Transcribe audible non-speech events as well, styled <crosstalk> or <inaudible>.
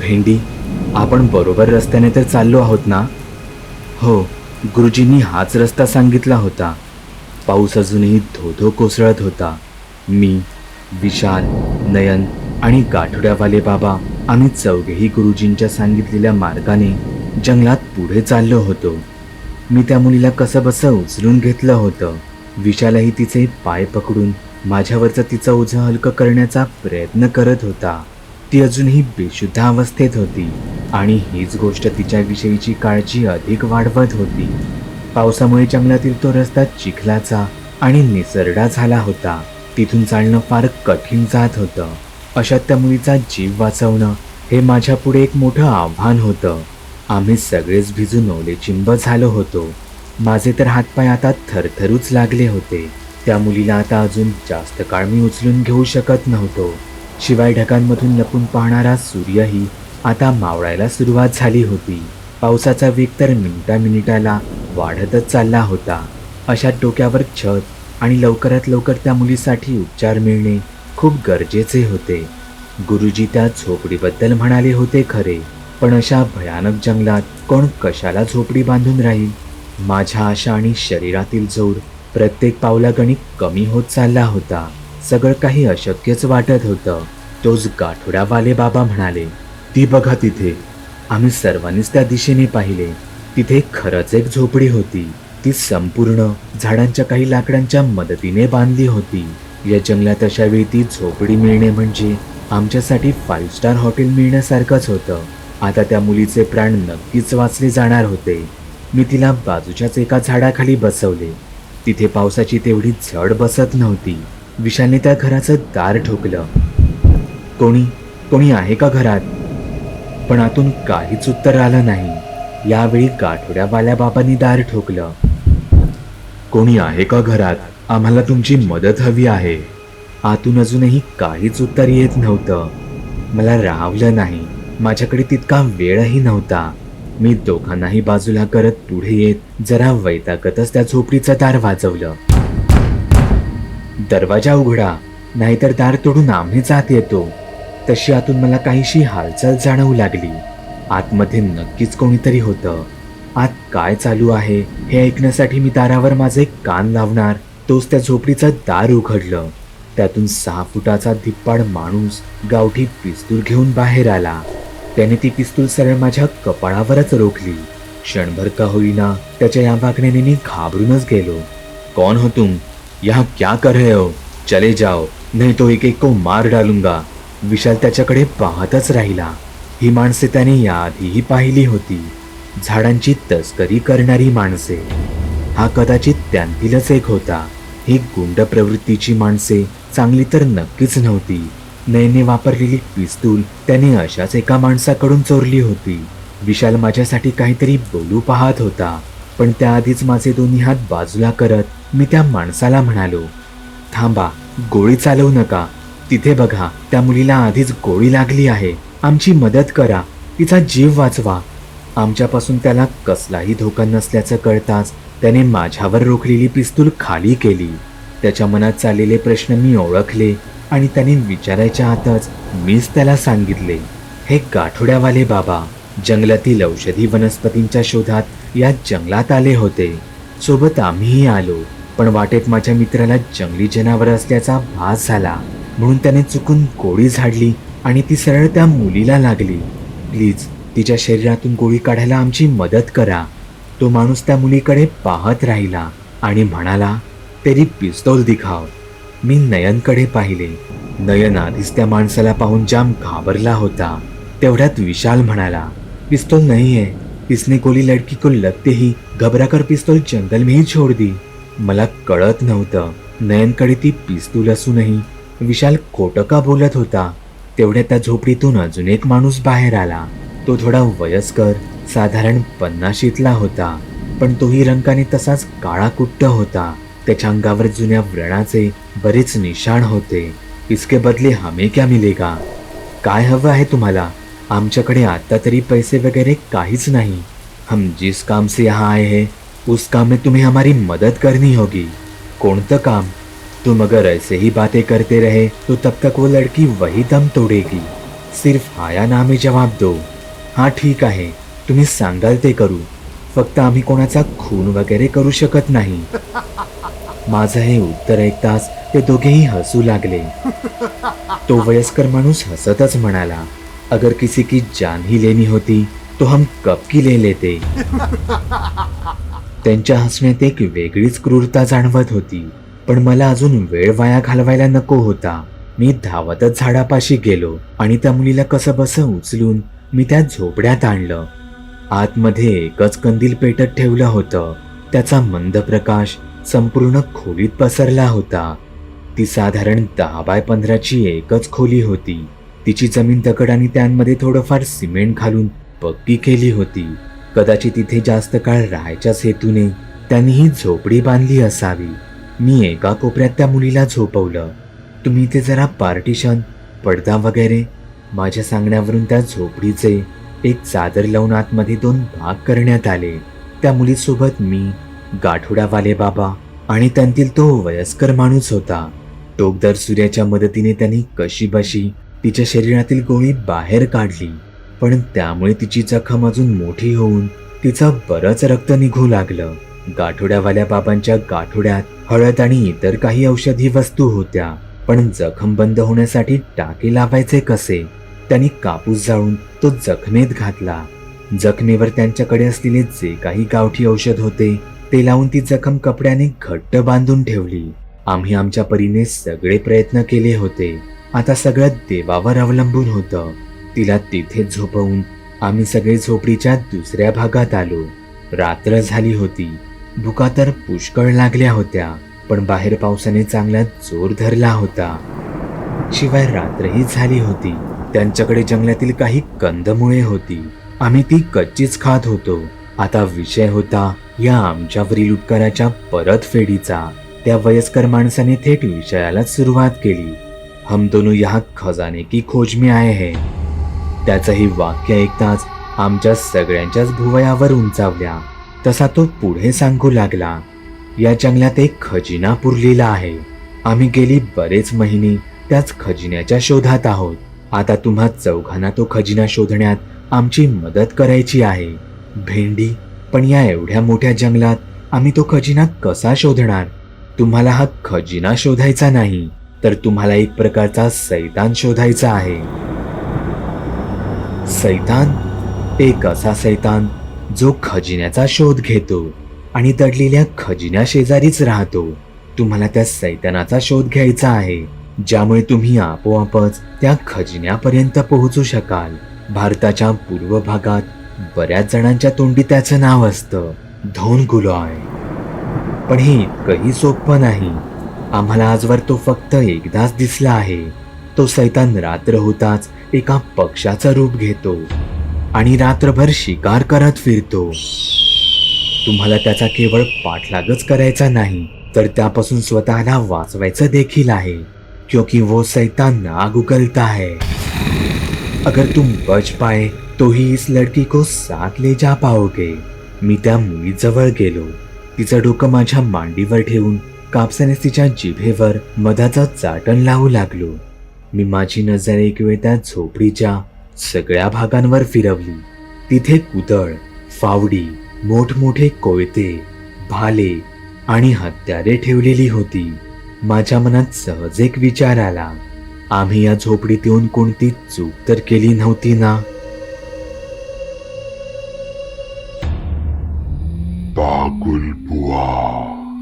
भेंडी. आपण बरोबर रस्त्याने तर चाललो आहोत ना? हो गुरुजींनी हाच रस्ता सांगितला होता. पाऊस अजूनही धो धो कोसळत होता. मी विशाल नयन आणि गाठोड्यावाले बाबा आम्ही चौघेही गुरुजींच्या सांगितलेल्या मार्गाने जंगलात पुढे चाललो होतो. मी त्या मुलीला कसं बसं उचलून घेतलं होतं. विशालही तिचे पाय पकडून माझ्यावरचं तिचं ओझं हलकं करण्याचा प्रयत्न करत होता. ती अजूनही बेशुद्धावस्थेत होती आणि हीच गोष्ट तिच्याविषयीची काळजी अधिक वाढवत होती. पावसामुळे जंगलातील तो रस्ता चिखलाचा आणि निसरडा झाला होता. तिथून चालणं फार कठीण जात होतं. अशात त्या मुलीचा जीव वाचवणं हे माझ्या पुढे एक मोठं आव्हान होतं. आम्ही सगळेच भिजून ओलेचिंब झालो होतो. माझे तर हातपाय आता थरथरूच लागले होते. त्या मुलीला आता अजून जास्त काळ मी उचलून घेऊ शकत नव्हतो. शिवाय ढगांमधून लपून पाहणारा सूर्यही आता मावळायला सुरुवात झाली होती. पावसाचा वेग तर मिनिटा मिनिटाला वाढतच चालला होता. अशा डोक्यावर छत आणि लवकरात लवकर त्या मुलीसाठी उपचार मिळणे खूप गरजेचे होते. गुरुजी त्या झोपडीबद्दल म्हणाले होते खरे पण अशा भयानक जंगलात कोण कशाला झोपडी बांधून राहील? माझ्या आशा आणि शरीरातील जोर प्रत्येक पावलागणिक कमी होत चालला होता. सगळं काही अशक्यच वाटत होतं. तोच गाठोडावाले बाबा म्हणाले ती बघा तिथे. आम्ही सर्वांनीच त्या दिशेने पाहिले. तिथे खरंच एक झोपडी होती. ती संपूर्ण झाडांच्या काही लाकडांच्या मदतीने बांधली होती. या जंगलात अशा वेळी ती झोपडी मिळणे म्हणजे आमच्यासाठी फाईव्ह स्टार हॉटेल मिळण्यासारखंच होतं. आता त्या मुलीचे प्राण नक्कीच वाचले जाणार होते. मी तिला बाजूच्याच एका झाडाखाली बसवले. तिथे पावसाची तेवढी झड बसत नव्हती. विशालने त्या घराचं दार ठोकलं. कोणी कोणी आहे का घरात? पण आतून काहीच उत्तर आलं नाही. यावेळी गाठोड्यावाल्या बाबांनी दार ठोकलं. कोणी आहे का घरात? आम्हाला तुमची मदत हवी आहे. आतून अजूनही काहीच उत्तर येत नव्हतं. मला राहवलं नाही. माझ्याकडे तितका वेळही नव्हता. मी दोघांनाही बाजूला करत पुढे येत जरा वैतागतच त्या झोपडीचं दार वाजवलं. दरवाजा उघडा नाहीतर दार तोडून आम्ही जात येतो. तशी आतून मला काहीशी हालचाल जाणवू लागली. आतमध्ये नक्कीच कोणीतरी होतं. आत काय चालू आहे हे ऐकण्यासाठी मी दारावर माझे कान लावणार तोच त्या झोपडीचं दार उघडलं. त्यातून सहा फुटाचा धिप्पाड माणूस गावठी पिस्तूल घेऊन बाहेर आला. त्याने ती पिस्तूल सरळ माझ्या कपाळावरच रोखली. क्षणभर का होईना त्याच्या या वागण्याने मी घाबरूनच गेलो. कौन हो तुम? यहाँ क्या कर रहे हो? चले जाओ नहीं तो एक एक को मार डालूंगा। विशाल त्याच्याकडे पाहतच राहिला. ही माणसे त्याने याआधीही पाहिली होती. झाडांची तस्करी करणारी माणसे. हा कदाचित त्यांतीलच एक होता. ही गुंड प्रवृत्तीची माणसे चांगली तर नक्कीच नव्हती. नयने वापरलेली पिस्तूल त्याने अशाच एका माणसाकडून चोरली होती. विशाल माझ्यासाठी काहीतरी बोलू पाहत होता. पण त्याआधीच माझे दोन्ही हात बाजूला करत मी त्या माणसाला म्हणालो थांबा गोळी चालवू नका. तिथे बघा त्या मुलीला आधीच गोळी लागली आहे. आमची मदत करा. तिचा जीव वाचवा. आमच्यापासून त्याला कसलाही धोका नसल्याचं कळताच त्याने माझ्यावर रोखलेली पिस्तूल खाली केली. त्याच्या मनात चाललेले प्रश्न मी ओळखले आणि त्याने विचारायच्या आतच मीच त्याला सांगितले हे गाठोड्यावाले बाबा जंगलातील औषधी वनस्पतींच्या शोधात या जंगलात आले होते. सोबत आम्हीही आलो पण वाटेत माझ्या मित्राला जंगली जनावर असल्याचा भास झाला. म्हणून त्याने चुकून गोळी झाडली आणि ती सरळ त्या मुलीला लागली. प्लीज तिच्या शरीरातून गोळी काढायला आमची मदत करा. तो माणूस त्या मुलीकडे पाहत राहिला आणि म्हणाला तेरी पिस्तोल दिखाव. मी नयनकडे पाहिले. नयन आधीच त्या माणसाला पाहून जाम घाबरला होता. तेवढ्यात विशाल म्हणाला पिस्तौल नहीं है। इसने गोली लड़की को लगते ही घबराकर पिस्तौल जंगल में ही छोड़ दी। मला कळत नव्हतं नयनकडे ती पिस्तूल असूनही विशाल खोटं का बोलत होता। तेवढ्या त्या झोपडीतून अजून एक माणूस बाहेर आला। तो थोडा वयस्कर साधारण पन्नाशीतला होता. पण तोही रंगाने तसाच काळा कुट्ट होता. त्याच्या अंगावर जुन्या व्रणाचे बरेच निशाण होते. इसके बदले हमें क्या मिलेगा? काय हवं आहे तुम्हाला? आमच्याकडे आता तरी पैसे वगैरे काहीच नहीं. हम जिस काम से यहाँ आए हैं उस काम में तुम्हें हमारी मदद करनी होगी। कोणतं काम? तुम अगर ऐसे ही बातें करते रहे तो तब तक वो लड़की वही दम तोड़ेगी। सिर्फ आया ना हमें जवाब दो। हा ठीक आहे तुम्ही सांगाल ते करू। फक्त आम्ही कोणाचा खून वगैरे करू शकत नाही. माझं हे उत्तर ऐकताच ते दोघेही हसू लागले. तो वयस्कर माणूस हसतच म्हणाला अगर किसी की जान ही लेनी होती तो हम कब की ले लेते? <laughs> त्यांच्या हसण्यात एक वेगळीच क्रूरता जाणवत होती. पण मला अजून वेळ वाया घालवायला नको होता. मी धावतच झाडापाशी गेलो आणि त्या मुलीला कसं बसं उचलून मी त्या झोपड्यात आणलं. आतमध्ये एकच कंदील पेटत ठेवलं होतं. त्याचा मंद प्रकाश संपूर्ण खोलीत पसरला होता. ती साधारण दहा बाय पंधराची एकच खोली होती. तिची जमीन दगड आणि त्यांमध्ये थोडंफार सिमेंट घालून पक्की केली होती. कदाचित तिथे जास्त काळ राहायच्याच हेतूने त्यांनी ही झोपडी बांधली असावी. मी एका कोपऱ्यात त्या मुलीला झोपवलं. तुम्ही ते जरा पार्टिशन पडदा वगैरे माझ्या सांगण्यावरून त्या झोपडीचे एक चादर लावून आतमध्ये दोन भाग करण्यात आले. त्या मुलीसोबत मी गाठोड्यावाले बाबा आणि त्यांतील तो वयस्कर माणूस होता. टोकदार सूर्याच्या मदतीने त्यांनी कशी बशी तिच्या शरीरातील गोळी बाहेर काढली पण त्यामुळे तिची जखम अजून मोठी होऊन तिचं बरंच रक्त निघू लागलं. गाठोड्यावाल्या बाबांच्या गाठोड्यात हळद आणि इतर काही औषधी वस्तू होत्या पण जखम बंद होण्यासाठी टाके लावायचे कसे? त्यांनी कापूस जाळून तो जखमेत घातला. जखमेवर त्यांच्याकडे असलेले जे काही गावठी औषध होते ते लावून ती जखम कपड्याने घट्ट बांधून ठेवली. आम्ही आमच्या परीने सगळे प्रयत्न केले होते. आता सगळं देवावर अवलंबून होतं. तिला तिथे झोपवून आम्ही सगळे झोपडीच्या दुसऱ्या भागात आलो. रात्र झाली होती. भुका तर पुष्कळ लागल्या होत्या पण बाहेर पावसाने चांगला जोर धरला होता. शिवाय रात्रही झाली होती. त्यांच्याकडे जंगलातील काही कंदमुळे होती. आम्ही ती कच्चीच खात होतो. आता विषय होता या आमच्यावरील उपकाराच्या परतफेडीचा. त्या वयस्कर माणसाने थेट विषयाला सुरुवात केली. हम दोनों यहाँ खजाने की खोज में आए हैं। त्याचं हे वाक्य ऐकताच आमच्या सगळ्यांच्याच भुवयावर उंचावल्या। तसा तो पुढे सांगू लागला या जंगलात एक खजिना पुरलेला आहे. आम्ही गेली बरेच महिने त्याच खजिन्याच्या शोधात आहोत. आता तुम्हा चौघांना तो खजिना शोधण्यात आमची मदत करायची आहे. भेंडी पण या एवढ्या मोठ्या जंगलात आम्ही तो खजिना कसा शोधणार? तुम्हाला हा खजिना शोधायचा नाही. तर तुम्हाला एक प्रकारचा सैतान शोधायचा आहे. सैतान एक असा सैतान जो खजिन्याचा शोध घेतो आणि दडलेल्या खजिन्या शेजारीच राहतो. तुम्हाला त्या सैतानाचा शोध घ्यायचा आहे ज्यामुळे तुम्ही आपोआपच त्या खजिन्यापर्यंत पोहोचू शकाल. भारताच्या पूर्व भागात बऱ्याच जणांच्या तोंडी त्याचं नाव असतं धोन गुलॉय पण हे इतकंही सोपं नाही. आम्हाला आजवर तो फक्त एकदाच दिसला आहे. तो सैतान रात्र होताच एका पक्षाचं रूप घेतो आणि रात्रभर शिकार करत फिरतो. तुम्हाला त्याचा केवळ पाठलागच करायचा नाही तर त्यापासून स्वतःला वाचवायचं देखील आहे. क्योंकि वो सैतान आग उगलता है. अगर तुम बच पाए तो ही इस लड़की को साथ ले जा पाओगे. मी त्या मुलीजवळ गेलो. तिचं डोकं माझ्या मांडीवर ठेवून कापसाने तिच्या जिभेवर मधाचं चाटण लावू लागलो. मी माझी नजर एक वेळ त्या झोपडीच्या सगळ्या भागांवर फिरवली. तिथे कुदळ फावडी मोठमोठे कोयते भाले आणि हत्यारे ठेवलेली होती. माझ्या मनात सहज एक विचार आला. आम्ही या झोपडीत येऊन कोणती चूक तर केली नव्हती ना?